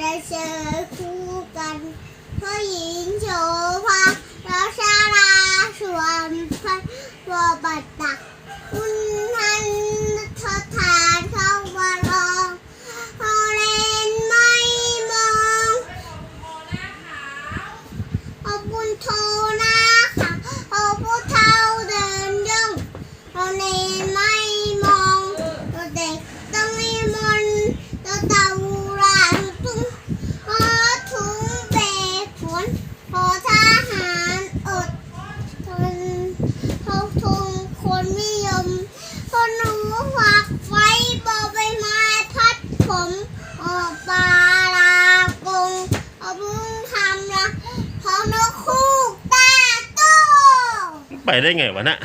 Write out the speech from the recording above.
ได้เจอคู่กันผู้หญิงโฉภาแล้วชาราสวนพระบบัตตักอุณทันทฐานเข้ามาลองพอเลนไม่มองขอบคุณโท พอทหารอดทนพอทงคนนิยมคนหนูฝักไฟบอใบไม้พัดผมออกปลาลากงเอาบุ้งทำละพอนกคู่ตาโต ไปได้ไงวะน่ะ